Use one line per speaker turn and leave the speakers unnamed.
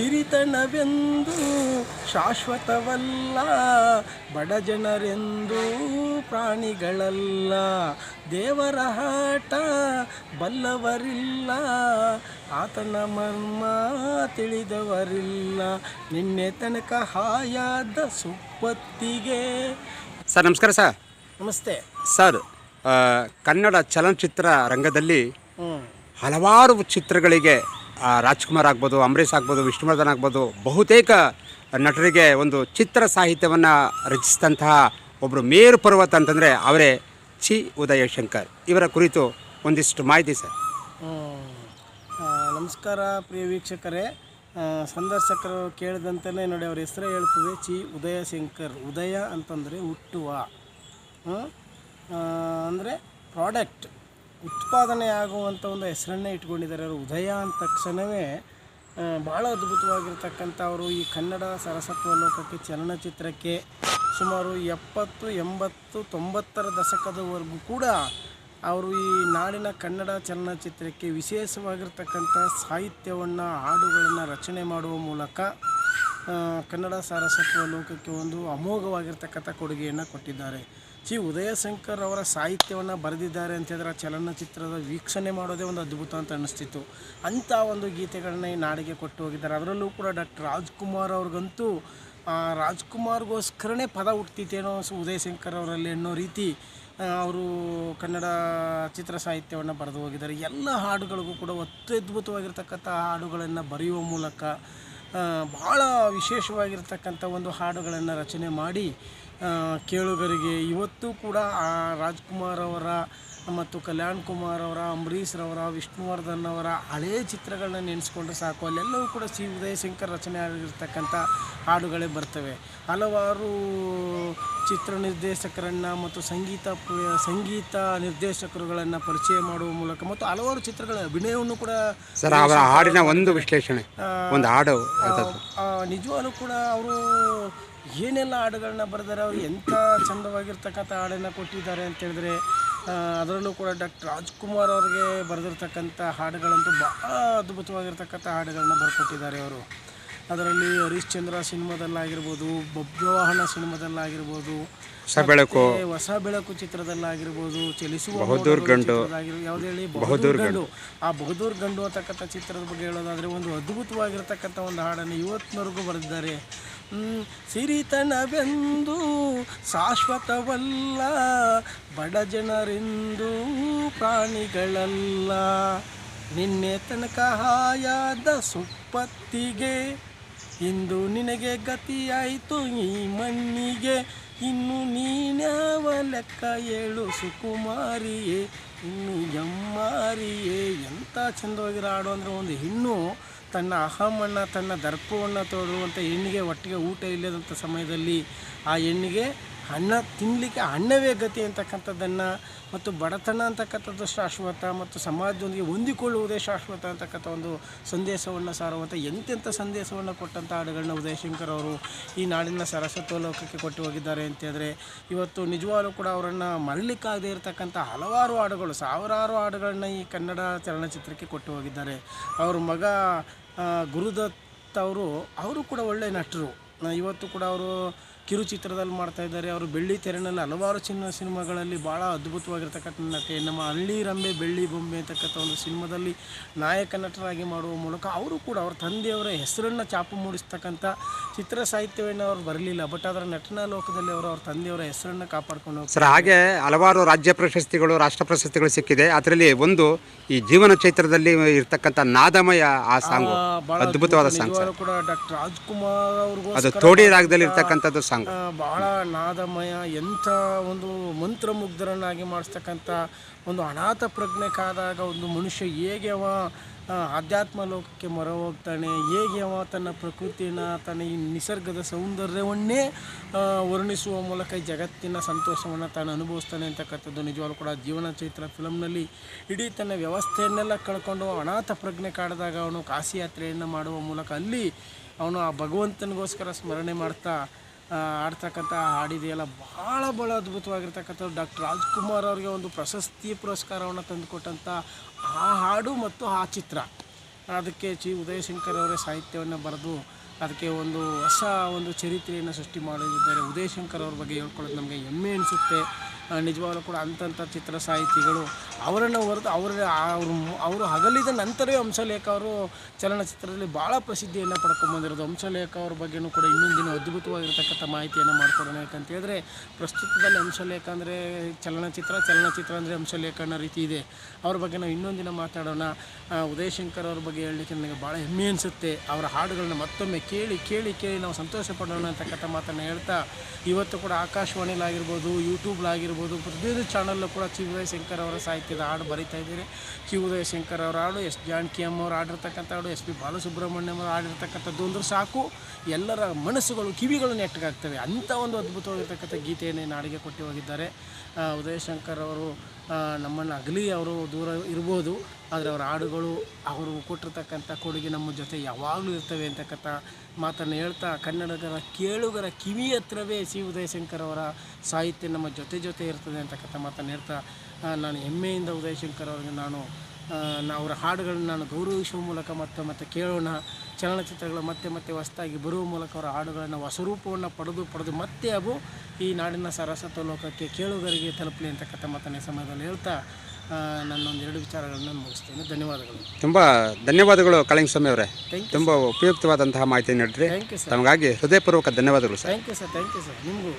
ಸಿರಿತನವೆಂದು ಶಾಶ್ವತವಲ್ಲ ಬಡ ಜನರೆಂದು ಪ್ರಾಣಿಗಳಲ್ಲ. ದೇವರ ಹಾಟ ಬಲ್ಲವರಿಲ್ಲ ಆತನ ಮರ್ಮ ತಿಳಿದವರಿಲ್ಲ. ನಿನ್ನೆ ತನಕ ಹಾಯಾದ ಸುಪ್ಪತ್ತಿಗೆ
ಸರ್ ನಮಸ್ಕಾರ ಸರ್.
ನಮಸ್ತೆ.
ಸರ್ ಕನ್ನಡ ಚಲನಚಿತ್ರ ರಂಗದಲ್ಲಿ ಹಲವಾರು ಚಿತ್ರಗಳಿಗೆ ರಾಜ್ಕುಮಾರ್ ಆಗ್ಬೋದು, ಅಂಬರೀಷ್ ಆಗ್ಬೋದು, ವಿಷ್ಣುವರ್ಧನ್ ಆಗ್ಬೋದು, ಬಹುತೇಕ ನಟರಿಗೆ ಒಂದು ಚಿತ್ರ ಸಾಹಿತ್ಯವನ್ನು ರಚಿಸಿದಂತಹ ಒಬ್ಬರು ಮೇರು ಪರ್ವತ ಅಂತಂದರೆ ಅವರೇ ಚಿ ಉದಯ ಶಂಕರ್ ಇವರ ಕುರಿತು ಒಂದಿಷ್ಟು ಮಾಹಿತಿ ಸರ್.
ನಮಸ್ಕಾರ ಪ್ರಿಯ ವೀಕ್ಷಕರೇ. ಸಂದರ್ಶಕರು ಕೇಳಿದಂತೆಯೇ ನೋಡಿ, ಅವ್ರ ಹೆಸರು ಹೇಳ್ತದೆ ಚಿ ಉದಯ ಶಂಕರ್ ಉದಯ ಅಂತಂದರೆ ಹುಟ್ಟುವ. ಅಂದರೆ ಪ್ರಾಡಕ್ಟ್ ಉತ್ಪಾದನೆ ಆಗುವಂಥ ಒಂದು ಹೆಸರನ್ನೇ ಇಟ್ಕೊಂಡಿದ್ದಾರೆ ಅವರು. ಉದಯ ಅಂದ ತಕ್ಷಣವೇ ಭಾಳ ಅದ್ಭುತವಾಗಿರ್ತಕ್ಕಂಥ ಅವರು ಈ ಕನ್ನಡ ಸರಸತ್ವ ಲೋಕಕ್ಕೆ ಚಲನಚಿತ್ರಕ್ಕೆ ಸುಮಾರು ಎಪ್ಪತ್ತು, ಎಂಬತ್ತು, ತೊಂಬತ್ತರ ದಶಕದವರೆಗೂ ಕೂಡ ಅವರು ಈ ನಾಡಿನ ಕನ್ನಡ ಚಲನಚಿತ್ರಕ್ಕೆ ವಿಶೇಷವಾಗಿರ್ತಕ್ಕಂಥ ಸಾಹಿತ್ಯವನ್ನು, ಹಾಡುಗಳನ್ನು ರಚನೆ ಮಾಡುವ ಮೂಲಕ ಕನ್ನಡ ಸಾರಸತ್ವ ಲೋಕಕ್ಕೆ ಒಂದು ಅಮೋಘವಾಗಿರ್ತಕ್ಕಂಥ ಕೊಡುಗೆಯನ್ನು ಕೊಟ್ಟಿದ್ದಾರೆ. ಚಿ ಉದಯಶಂಕರ್ ಅವರ ಸಾಹಿತ್ಯವನ್ನು ಬರೆದಿದ್ದಾರೆ ಅಂತ ಹೇಳಿದ್ರೆ ಚಲನಚಿತ್ರದ ವೀಕ್ಷಣೆ ಮಾಡೋದೇ ಒಂದು ಅದ್ಭುತ ಅಂತ ಅನ್ನಿಸ್ತಿತ್ತು ಅಂಥ ಒಂದು ಗೀತೆಗಳನ್ನ ಈ ನಾಡಿಗೆ ಕೊಟ್ಟು ಹೋಗಿದ್ದಾರೆ. ಅದರಲ್ಲೂ ಕೂಡ ಡಾಕ್ಟರ್ ರಾಜ್ಕುಮಾರ್ ಅವ್ರಿಗಂತೂ ರಾಜ್ಕುಮಾರ್ಗೋಸ್ಕರನೇ ಪದ ಹುಟ್ತಿತ್ತೇನೋ ಉದಯಶಂಕರ್ ಅವರಲ್ಲಿ ಅನ್ನೋ ರೀತಿ ಅವರು ಕನ್ನಡ ಚಿತ್ರ ಸಾಹಿತ್ಯವನ್ನು ಬರೆದು ಹೋಗಿದ್ದಾರೆ. ಎಲ್ಲ ಹಾಡುಗಳಿಗೂ ಕೂಡ ಅತ್ಯದ್ಭುತವಾಗಿರ್ತಕ್ಕಂಥ ಹಾಡುಗಳನ್ನು ಬರೆಯುವ ಮೂಲಕ ಭಾಳ ವಿಶೇಷವಾಗಿರ್ತಕ್ಕಂಥ ಒಂದು ಹಾಡುಗಳನ್ನು ರಚನೆ ಮಾಡಿ ಕೇಳುಗರಿಗೆ ಇವತ್ತು ಕೂಡ ಆ ರಾಜ್ಕುಮಾರ್ ಅವರ ಮತ್ತು ಕಲ್ಯಾಣ್ ಕುಮಾರ್ ಅವರ ಅಂಬರೀಷ್ ರವರ ವಿಷ್ಣುವರ್ಧನ್ ಅವರ ಹಳೆಯ ಚಿತ್ರಗಳನ್ನ ನೆನೆಸ್ಕೊಂಡ್ರೆ ಸಾಕು. ಅಲ್ಲೆಲ್ಲವೂ ಕೂಡ ಸಿ ಉದಯಶಂಕರ್ ರಚನೆ ಆಗಿರ್ತಕ್ಕಂಥ ಹಾಡುಗಳೇ ಬರ್ತವೆ. ಹಲವಾರು ಚಿತ್ರ ನಿರ್ದೇಶಕರನ್ನು ಮತ್ತು ಸಂಗೀತ ಸಂಗೀತ ನಿರ್ದೇಶಕರುಗಳನ್ನು ಪರಿಚಯ ಮಾಡುವ ಮೂಲಕ ಮತ್ತು ಹಲವಾರು ಚಿತ್ರಗಳ ಅಭಿನಯವನ್ನು ಕೂಡ
ಸರ್ ಅವರ ಹಾಡಿನ ಒಂದು ವಿಶ್ಲೇಷಣೆ ಒಂದು ಹಾಡು?
ನಿಜವಾಗ್ಲೂ ಕೂಡ ಅವರು ಏನೆಲ್ಲ ಹಾಡುಗಳನ್ನ ಬರೆದಾರೆ ಅವ್ರು ಎಂಥ ಚಂದವಾಗಿರ್ತಕ್ಕಂಥ ಹಾಡನ್ನು ಕೊಟ್ಟಿದ್ದಾರೆ ಅಂತ ಹೇಳಿದ್ರೆ ಆ, ಅದರಲ್ಲೂ ಕೂಡ ಡಾಕ್ಟರ್ ರಾಜ್ಕುಮಾರ್ ಅವ್ರಿಗೆ ಬರೆದಿರ್ತಕ್ಕಂಥ ಹಾಡುಗಳಂತೂ ಭಾಳ ಅದ್ಭುತವಾಗಿರ್ತಕ್ಕಂಥ ಹಾಡುಗಳನ್ನ ಬರ್ಕೊಟ್ಟಿದ್ದಾರೆ ಅವರು. ಅದರಲ್ಲಿ ಹರಿಶ್ಚಂದ್ರ ಸಿನಿಮಾದಲ್ಲಾಗಿರ್ಬೋದು ಬಬ್ರವಾಹನ ಸಿನಿಮಾದಲ್ಲಾಗಿರ್ಬೋದು
ಹೊಸ ಬೆಳಕು.
ಹೊಸ ಬೆಳಕು ಚಿತ್ರದಲ್ಲಾಗಿರ್ಬೋದು ಚಲಿಸುವ
ಬಹದ್ದೂರ್ ಗಂಡು.
ಯಾವ್ದು ಹೇಳಿ ಬಹದ್ದೂರ್ ಗಂಡು. ಆ ಬಹದ್ದೂರ್ ಗಂಡು ಅಂತಕ್ಕಂಥ ಚಿತ್ರದ ಬಗ್ಗೆ ಹೇಳೋದಾದ್ರೆ ಒಂದು ಅದ್ಭುತವಾಗಿರ್ತಕ್ಕಂಥ ಒಂದು ಹಾಡನ್ನು ಇವತ್ತಿನವರೆಗೂ ಬರೆದಿದ್ದಾರೆ. ಸಿರಿತನವೆಂದು ಶಾಶ್ವತವಲ್ಲ, ಬಡ ಜನರೆಂದು ಪ್ರಾಣಿಗಳಲ್ಲ. ನಿನ್ನೆ ತನಕ ಹಾಯಾದ ಸುಪ್ಪತ್ತಿಗೆ, ಇಂದು ನಿನಗೆ ಗತಿಯಾಯಿತು ಈ ಮಣ್ಣಿಗೆ. ಇನ್ನು ನೀನ್ಯಾವ ಲೆಕ್ಕ ಏಳು ಸುಕುಮಾರಿಯೇ, ಇನ್ನು ಎಮ್ಮಾರಿಯೇ ಎಂಥ ಚಂದವಾಗಿರೋ ಹಾಡು ಅಂದರೆ ಒಂದು ಹೆಣ್ಣು ತನ್ನ ಅಹಮನ್ನು ತನ್ನ ದರ್ಪವನ್ನು ತೋರುವಂಥ ಹೆಣ್ಣಿಗೆ ಒಟ್ಟಿಗೆ ಊಟ ಇಲ್ಲದಂಥ ಸಮಯದಲ್ಲಿ ಆ ಹೆಣ್ಣಿಗೆ ಅನ್ನ ತಿನ್ನಲಿಕ್ಕೆ ಅನ್ನವೇ ಗತಿ ಅಂತಕ್ಕಂಥದ್ದನ್ನು ಮತ್ತು ಬಡತನ ಅಂತಕ್ಕಂಥದ್ದು ಶಾಶ್ವತ ಮತ್ತು ಸಮಾಜದೊಂದಿಗೆ ಹೊಂದಿಕೊಳ್ಳುವುದೇ ಶಾಶ್ವತ ಅಂತಕ್ಕಂಥ ಒಂದು ಸಂದೇಶವನ್ನು ಸಾರುವಂಥ ಎಂತೆಂಥ ಸಂದೇಶವನ್ನು ಕೊಟ್ಟಂಥ ಹಾಡುಗಳನ್ನ ಉದಯಶಂಕರ್ ಅವರು ಈ ನಾಡಿನ ಸರಸ್ವತೋಲೋಕಕ್ಕೆ ಕೊಟ್ಟು ಹೋಗಿದ್ದಾರೆ ಅಂತೇಳಿದ್ರೆ ಇವತ್ತು ನಿಜವಾಗ್ಲೂ ಕೂಡ ಅವರನ್ನು ಮರಲಿಕ್ಕಾಗದೇ ಇರತಕ್ಕಂಥ ಹಲವಾರು ಹಾಡುಗಳು, ಸಾವಿರಾರು ಹಾಡುಗಳನ್ನ ಈ ಕನ್ನಡ ಚಲನಚಿತ್ರಕ್ಕೆ ಕೊಟ್ಟು ಹೋಗಿದ್ದಾರೆ. ಅವ್ರ ಮಗ ಗುರುದತ್ ಅವರು ಅವರು ಕೂಡ ಒಳ್ಳೆಯ ನಟರು. ಇವತ್ತು ಕೂಡ ಅವರು ಕಿರುಚಿತ್ರದಲ್ಲಿ ಮಾಡ್ತಾ ಇದ್ದಾರೆ. ಅವರು ಬೆಳ್ಳಿ ತೆರೆನಲ್ಲಿ ಹಲವಾರು ಚಿನ್ನ ಸಿನಿಮಾಗಳಲ್ಲಿ ಭಾಳ ಅದ್ಭುತವಾಗಿರ್ತಕ್ಕಂಥ ನಟಿ. ನಮ್ಮ ಹಳ್ಳಿ ರಂಬೆ ಬೆಳ್ಳಿ ಬೊಂಬೆ ಅಂತಕ್ಕಂಥ ಒಂದು ಸಿನಿಮಾದಲ್ಲಿ ನಾಯಕ ನಟರಾಗಿ ಮಾಡುವ ಮೂಲಕ ಅವರು ಕೂಡ ಅವ್ರ ತಂದೆಯವರ ಹೆಸರನ್ನು ಚಾಪು ಮೂಡಿಸ್ತಕ್ಕಂಥ ಚಿತ್ರ ಸಾಹಿತ್ಯವನ್ನು ಅವ್ರು ಬರಲಿಲ್ಲ. ಬಟ್ ಅದರ ನಟನಾ ಲೋಕದಲ್ಲಿ ಅವರು ಅವ್ರ ತಂದೆಯವರ ಹೆಸರನ್ನು ಕಾಪಾಡ್ಕೊಂಡು ಹೋಗ್ತಾರೆ
ಸರ್ ಹಾಗೆ ಹಲವಾರು ರಾಜ್ಯ ಪ್ರಶಸ್ತಿಗಳು ರಾಷ್ಟ್ರ ಪ್ರಶಸ್ತಿಗಳು ಸಿಕ್ಕಿದೆ. ಅದರಲ್ಲಿ ಒಂದು ಈ ಜೀವನ ಚೈತ್ರದಲ್ಲಿ ಇರ್ತಕ್ಕಂಥ ನಾದಮಯ ಆ ಸಾಂಗ್. ಅದ್ಭುತವಾದ ಸಾಂಗ್
ಕೂಡ ಡಾಕ್ಟರ್ ರಾಜ್ಕುಮಾರ್
ಅದು
ಅವ್ರಿಗೋಸ್ಕರ
ತೋಡಿ ರಾಗದಲ್ಲಿ ಇರ್ತಕ್ಕಂಥದ್ದು ಸಾಂಗ್.
ಆ, ಬಹಳ ನಾದಮಯ ಎಂಥ ಒಂದು ಮಂತ್ರಮುಗ್ಧರನ್ನಾಗಿ ಮಾಡಿಸ್ತಕ್ಕಂಥ ಒಂದು ಅನಾಥ ಪ್ರಜ್ಞೆ ಕಾದಾಗ ಒಂದು ಮನುಷ್ಯ ಹೇಗೆ ಅವ ಆಧ್ಯಾತ್ಮ ಲೋಕಕ್ಕೆ ಮೊರ ಹೋಗ್ತಾನೆ ಹೇಗೆ ಅವ ತನ್ನ ಪ್ರಕೃತಿನ ತನ್ನ ಈ ನಿಸರ್ಗದ ಸೌಂದರ್ಯವನ್ನೇ ವರ್ಣಿಸುವ ಮೂಲಕ ಜಗತ್ತಿನ ಸಂತೋಷವನ್ನು ತಾನು ಅನುಭವಿಸ್ತಾನೆ ಅಂತಕ್ಕಂಥದ್ದು ನಿಜವಾಗ್ಲೂ ಕೂಡ ಜೀವನ ಚೈತ್ರ ಫಿಲಮ್ನಲ್ಲಿ ಇಡೀ ತನ್ನ ವ್ಯವಸ್ಥೆಯನ್ನೆಲ್ಲ ಕಳ್ಕೊಂಡು ಅನಾಥ ಪ್ರಜ್ಞೆ ಕಾಡಿದಾಗ ಅವನು ಕಾಶಿಯಾತ್ರೆಯನ್ನು ಮಾಡುವ ಮೂಲಕ ಅಲ್ಲಿ ಅವನು ಆ ಭಗವಂತನಿಗೋಸ್ಕರ ಸ್ಮರಣೆ ಮಾಡ್ತಾ ಆಡ್ತಕ್ಕಂಥ ಹಾಡಿದೆಯಲ್ಲ ಭಾಳ ಭಾಳ ಅದ್ಭುತವಾಗಿರ್ತಕ್ಕಂಥ ಡಾಕ್ಟರ್ ರಾಜ್ಕುಮಾರ್ ಅವರಿಗೆ ಒಂದು ಪ್ರಶಸ್ತಿ ಪುರಸ್ಕಾರವನ್ನು ತಂದುಕೊಟ್ಟಂಥ ಆ ಹಾಡು ಮತ್ತು ಆ ಚಿತ್ರ. ಅದಕ್ಕೆ ಚಿ ಉದಯಶಂಕರ್ ಅವರೇ ಸಾಹಿತ್ಯವನ್ನು ಬರೆದು ಅದಕ್ಕೆ ಒಂದು ಹೊಸ ಒಂದು ಚರಿತ್ರೆಯನ್ನು ಸೃಷ್ಟಿ ಮಾಡಿದ್ದಾರೆ. ಉದಯಶಂಕರ್ ಅವ್ರ ಬಗ್ಗೆ ಹೇಳ್ಕೊಳ್ಳೋದು ನಮಗೆ ಹೆಮ್ಮೆ ಅನಿಸುತ್ತೆ. ನಿಜವಾಗ್ಲೂ ಕೂಡ ಅಂಥಂಥ ಚಿತ್ರ ಸಾಹಿತಿಗಳು ಅವರನ್ನು ಹೊರತು ಅವರ, ಅವರು ಅವರು ಹಗಲಿದ ನಂತರವೇ ಹಂಸಲೇಖ ಅವರು ಚಲನಚಿತ್ರದಲ್ಲಿ ಭಾಳ ಪ್ರಸಿದ್ಧಿಯನ್ನು ಪಡ್ಕೊಂಬಂದಿರೋದು ಹಂಸಲೇಖ ಅವ್ರ ಬಗ್ಗೆನೂ ಕೂಡ ಇನ್ನೊಂದಿನ ಅದ್ಭುತವಾಗಿರ್ತಕ್ಕಂಥ ಮಾಹಿತಿಯನ್ನು ಮಾಡ್ಕೊಡೋಣ ಯಾಕಂತ ಹೇಳಿದ್ರೆ, ಪ್ರಸ್ತುತದಲ್ಲಿ ಹಂಸಲೇಖ ಅಂದರೆ ಚಲನಚಿತ್ರ ಚಲನಚಿತ್ರ ಅಂದರೆ ಹಂಸಲೇಖ ಅನ್ನೋ ರೀತಿ ಇದೆ. ಅವ್ರ ಬಗ್ಗೆ ನಾವು ಇನ್ನೊಂದಿನ ಮಾತಾಡೋಣ. ಉದಯಶಂಕರ್ ಅವ್ರ ಬಗ್ಗೆ ಹೇಳಲಿಕ್ಕೆ ನನಗೆ ಭಾಳ ಹೆಮ್ಮೆ ಅನಿಸುತ್ತೆ. ಅವರ ಹಾಡುಗಳನ್ನ ಮತ್ತೊಮ್ಮೆ ಕೇಳಿ ಕೇಳಿ ಕೇಳಿ ನಾವು ಸಂತೋಷ ಪಡೋಣ ಅಂತಕ್ಕಂಥ ಮಾತನ್ನು ಹೇಳ್ತಾ, ಇವತ್ತು ಕೂಡ ಆಕಾಶವಾಣಿಲಾಗಿರ್ಬೋದು ಯೂಟ್ಯೂಬ್ಲಾಗಿರ್ಬೋದು ಪ್ರತಿಯೊಂದು ಚಾನಲ್ಲು ಕೂಡ ಚಿ ಉದಯಶಂಕರ್ ಅವರ ಸಾಹಿತ್ಯದ ಹಾಡು ಬರೀತಾ ಇದ್ದೀನಿ. ಚಿ ಉದಯಶಂಕರ್ ಅವರ ಹಾಡು, ಎಸ್ ಜಾನಕಿ ಅಮ್ಮವ್ರು ಅವರು ಹಾಡಿರ್ತಕ್ಕಂಥ ಹಾಡು, ಎಸ್ ಪಿ ಬಾಲಸುಬ್ರಹ್ಮಣ್ಯಂ ಅವರು ಹಾಡಿರ್ತಕ್ಕಂಥದ್ದು ಅಂದ್ರೆ ಸಾಕು. ಎಲ್ಲರ ಮನಸ್ಸುಗಳು, ಕಿವಿಗಳು ನೆಟ್ಟಗಾಗ್ತವೆ. ಅಂಥ ಒಂದು ಅದ್ಭುತವಾಗಿರ್ತಕ್ಕಂಥ ಗೀತೆಯನ್ನು ನಾಡಿಗೆ ಕೊಟ್ಟು ಹೋಗಿದ್ದಾರೆ. ಉದಯ ಶಂಕರ್ ಅವರು ನಮ್ಮನ್ನು ಅಗಲಿ ಅವರು ದೂರ ಇರ್ಬೋದು, ಆದರೆ ಅವರ ಹಾಡುಗಳು ಅವರು ಕೊಟ್ಟಿರ್ತಕ್ಕಂಥ ಕೊಡುಗೆ ನಮ್ಮ ಜೊತೆ ಯಾವಾಗಲೂ ಇರ್ತವೆ ಅಂತಕ್ಕಂಥ ಮಾತನ್ನು ಹೇಳ್ತಾ ಕನ್ನಡಗರ ಕೇಳುಗರ ಕಿವಿ ಹತ್ರವೇ ಸಿ ಉದಯಶಂಕರ್ ಅವರ ಸಾಹಿತ್ಯ ನಮ್ಮ ಜೊತೆ ಜೊತೆ ಇರ್ತದೆ ಅಂತಕ್ಕಂಥ ಮಾತನ್ನು ಹೇಳ್ತಾ ನಾನು ಹೆಮ್ಮೆಯಿಂದ ಉದಯಶಂಕರ್ ಅವರಿಗೆ ನಾನು ಅವರ ಹಾಡುಗಳನ್ನ ನಾನು ಗೌರವಿಸುವ ಮೂಲಕ ಮತ್ತು ಮತ್ತೆ ಕೇಳೋಣ ಚಲನಚಿತ್ರಗಳು ಮತ್ತೆ ಮತ್ತೆ ಹೊಸದಾಗಿ ಬರುವ ಮೂಲಕ ಅವರ ಹಾಡುಗಳನ್ನು ಹೊಸ ರೂಪವನ್ನು ಪಡೆದು ಪಡೆದು ಮತ್ತೆ ಅವು ಈ ನಾಡಿನ ಸರಸ್ವತ ಲೋಕಕ್ಕೆ ಕೇಳುಗರಿಗೆ ತಲುಪಲಿ ಅಂತಕ್ಕಂಥ ಮಾತನ್ನ ಸಮಯದಲ್ಲಿ ಹೇಳ್ತಾ ನನ್ನೊಂದು ಎರಡು ವಿಚಾರಗಳನ್ನು ಮುಗಿಸ್ತೇನೆ. ಧನ್ಯವಾದಗಳು.
ತುಂಬ ಧನ್ಯವಾದಗಳು ಕಾಳಿಂಗಸ್ವಾಮಿ ಅವರೇ.
ಥ್ಯಾಂಕ್
ತುಂಬ ಉಪಯುಕ್ತವಾದಂತಹ ಮಾಹಿತಿ ನೀಡಿದ್ರಿ.
ಥ್ಯಾಂಕ್ ಯು ಸರ್
ತಮಗಾಗಿ ಹೃದಯಪೂರ್ವಕ ಧನ್ಯವಾದಗಳು sir
thank you sir thank you sir ನಿಮಗೂ.